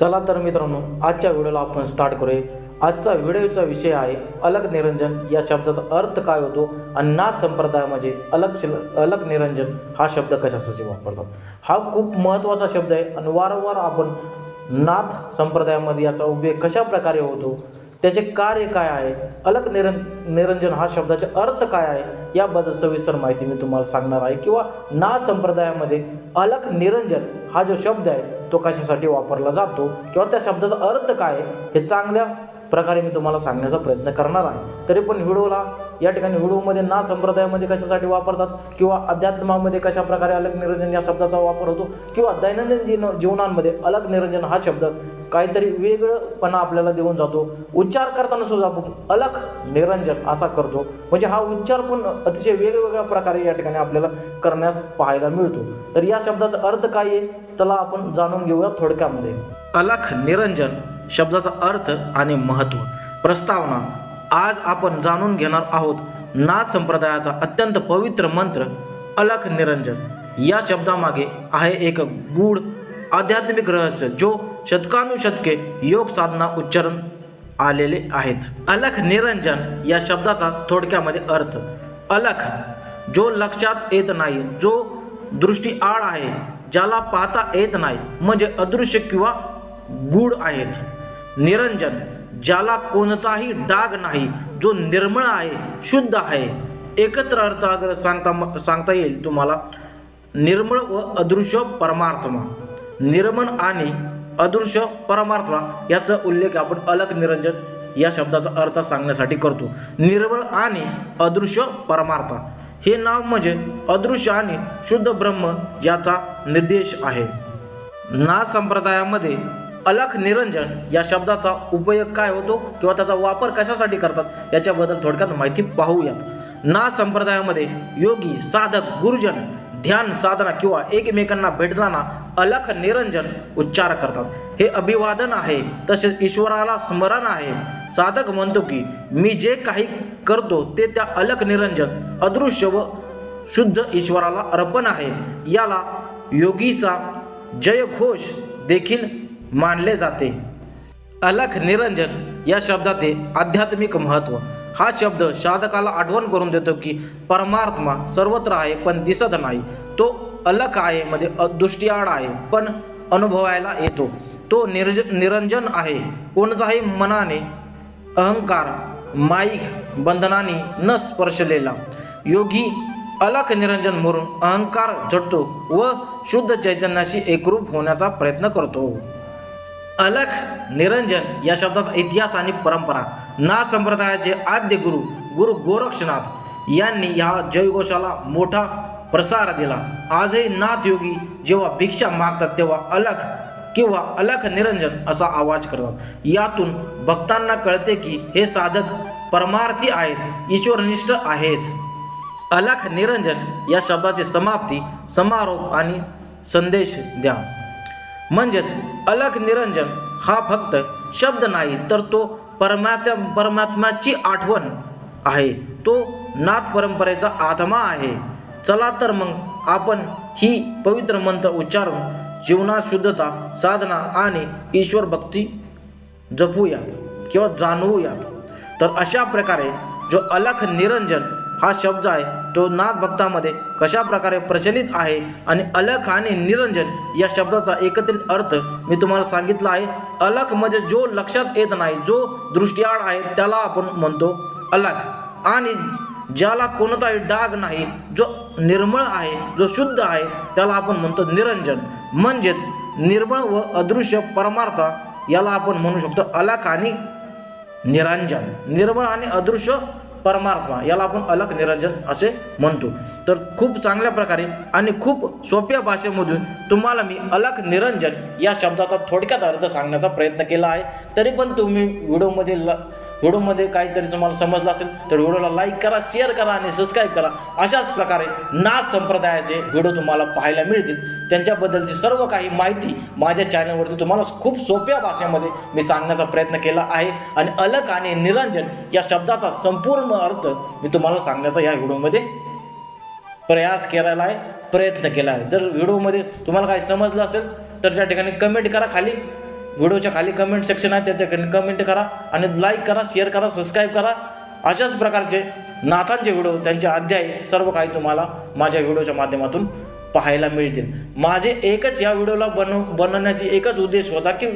चला तर मित्रांनो आजच्या व्हिडिओला आपण स्टार्ट करूया. आजचा व्हिडिओचा विषय आहे अलग निरंजन. या शब्दाचा अर्थ काय होतो? आणि नाथ संप्रदायामध्ये म्हणजे अलग शिल अलग निरंजन हा शब्द कशासाठी वापरतात? हा खूप महत्त्वाचा शब्द आहे. आणि वारंवार आपण नाथ संप्रदायामध्ये याचा उपयोग कशा प्रकारे होतो? त्याचे कार्य काय आहे? अलग निरं निरंजन हा शब्दाचे अर्थ काय आहे? याबद्दल सविस्तर माहिती मी तुम्हाला सांगणार आहे. किंवा नाथ संप्रदायामध्ये अलग निरंजन हा जो शब्द आहे तो कशासाठी वापरला जातो किंवा त्या शब्दाचा अर्थ काय आहे हे चांगल्या प्रकारे मी तुम्हाला सांगण्याचा प्रयत्न करणार आहे. तरी पण व्हिडिओला या ठिकाणी हुडूमध्ये ना संप्रदायामध्ये कशासाठी वापरतात किंवा अध्यात्मामध्ये कशा प्रकारे अलग निरंजन या शब्दाचा वापर होतो किंवा दैनंदिन जीवन जीवनांमध्ये अलग निरंजन हा शब्द काहीतरी वेगळंपणा आपल्याला देऊन जातो. उच्चार करताना सुद्धा आपण अलग निरंजन असा करतो. म्हणजे हा उच्चार पण अतिशय वेगवेगळ्या प्रकारे या ठिकाणी आपल्याला करण्यास पाहायला मिळतो. तर या शब्दाचा अर्थ काय आहे? त्याला आपण जाणून घेऊया थोडक्यामध्ये. अलख निरंजन शब्दाचा अर्थ आणि महत्त्व. प्रस्तावना आज आपण जाणून घेणार आहोत नाथ संप्रदायाचा अत्यंत पवित्र मंत्र अलख निरंजन. या शब्दामागे आहे एक गूढ आध्यात्मिक रहस्य जो शतकानुशतके योग साधना उच्चारण आलेले आहेत. अलख निरंजन या शब्दाचा थोडक्यामध्ये अर्थ अलख जो लक्षात येत नाही जो दृष्टी आड आहे ज्याला पाहता येत नाही म्हणजे अदृश्य किंवा गूढ आहेत. निरंजन ज्याला कोणताही डाग नाही जो निर्मळ आहे शुद्ध आहे. एकत्र अर्थ अगर सांगता सांगता येईल तुम्हाला. निर्मळ व अदृश्य परमार्थमा. निर्मळ आणि अदृश्य परमार्थमा याचा उल्लेख आपण अलग निरंजन या शब्दाचा अर्थ सांगण्यासाठी करतो. निर्मळ आणि अदृश्य परमार्था. हे नाव म्हणजे अदृश्य आणि शुद्ध ब्रह्म याचा निर्देश आहे. ना संप्रदायामध्ये अलख निरंजन या शब्दाचा उपयोग काय होतो किंवा त्याचा वापर कशासाठी करतात याच्याबद्दल थोडक्यात माहिती पाहूयात. ना संप्रदायामध्ये योगी साधक गुरुजन ध्यान साधना किंवा एकमेकांना भेटताना अलख निरंजन उच्चार करतात. हे अभिवादन आहे तसेच ईश्वराला स्मरण आहे. साधक म्हणतो की मी जे काही करतो ते त्या अलख निरंजन अदृश्य व शुद्ध ईश्वराला अर्पण आहे. याला योगीचा जयघोष देखील मानले जाते. अलख निरंजन या शब्दाचे आध्यात्मिक महत्त्व हा शब्द साधकाला आठवण करून देतो की परमात्मा सर्वत्र आहे पण दिसत नाही. तो अलख आहे म्हणजे दृष्टीआड आहे पण अनुभवायला येतो. तो निर्ज निरंजन आहे. कोणताही मनाने अहंकार माईक बंधनाने न स्पर्शलेला. योगी अलख निरंजन म्हणून अहंकार झटतो व शुद्ध चैतन्याशी एकरूप होण्याचा प्रयत्न करतो. अलख निरंजन या शब्दाचा इतिहास आणि परंपरा. ना संप्रदायाचे आद्य गुरु गुरु गोरक्षनाथ यांनी या जयघोषाला मोठा प्रसार दिला. आजही नाथ योगी जेव्हा भिक्षा मागतात तेव्हा अलख किंवा अलख निरंजन असा आवाज करतात. यातून भक्तांना कळते की हे साधक परमार्थी आहेत ईश्वरनिष्ठ आहेत. अलख निरंजन या शब्दाची समाप्ती समारोप आणि संदेश द्या. म्हणजेच अलख निरंजन हा फक्त शब्द नाही तर तो परमात्म परमात्म्याची आठवण आहे. तो नाथ परंपरेचा आत्मा आहे. चला तर मग आपण ही पवित्र मंत्र उच्चारून जीवनात शुद्धता साधना आणि ईश्वर भक्ती जपूयात किंवा जाणवूयात. तर अशा प्रकारे जो अलख निरंजन हा शब्द आहे तो नाथ भक्तामध्ये कशा प्रकारे प्रचलित आहे आणि अलख आणि निरंजन या शब्दाचा एकत्रित अर्थ मी तुम्हाला सांगितला आहे. अलख म्हणजे जो लक्षात येत नाही जो दृष्टीआड आहे त्याला आपण म्हणतो अलख. आणि ज्याला कोणताही डाग नाही जो निर्मळ आहे जो शुद्ध आहे त्याला आपण म्हणतो निरंजन. म्हणजेच निर्मळ व अदृश्य परमार्थ याला आपण म्हणू शकतो अलख आणि निरंजन. निर्मळ आणि अदृश्य परमात्मा याला आपण अलग निरंजन असे म्हणतो. तर खूप चांगल्या प्रकारे आणि खूप सोप्या भाषेमधून तुम्हाला मी अलग निरंजन या शब्दाचा थोडक्यात अर्थ सांगण्याचा प्रयत्न केला आहे. तरी पण तुम्ही व्हिडिओमध्ये ल व्हिडिओमध्ये काहीतरी तुम्हाला समजलं असेल तर व्हिडिओला लाईक करा शेअर करा आणि सबस्क्राईब करा. अशाच प्रकारे नाथ संप्रदायाचे व्हिडिओ तुम्हाला पाहायला मिळतील. त्यांच्याबद्दलची सर्व काही माहिती माझ्या चॅनलवरती तुम्हाला खूप सोप्या भाषेमध्ये मी सांगण्याचा प्रयत्न केला आहे. आणि अलग आणि निरंजन या शब्दाचा संपूर्ण अर्थ मी तुम्हाला सांगण्याचा या व्हिडिओमध्ये प्रयास केलेला आहे प्रयत्न केला आहे. जर व्हिडिओमध्ये तुम्हाला काही समजलं असेल तर त्या ठिकाणी कमेंट करा खाली. व्हिडिओच्या खाली कमेंट सेक्शन आहे त्या कमेंट करा आणि लाईक करा शेअर करा सबस्क्राईब करा. अशाच प्रकारचे नाथांचे व्हिडिओ त्यांचे अध्याय सर्व काही तुम्हाला माझ्या व्हिडिओच्या माध्यमातून पाहायला मिळतील. माझे एकच या व्हिडिओला बनव बनवण्याची एकच उद्देश होता की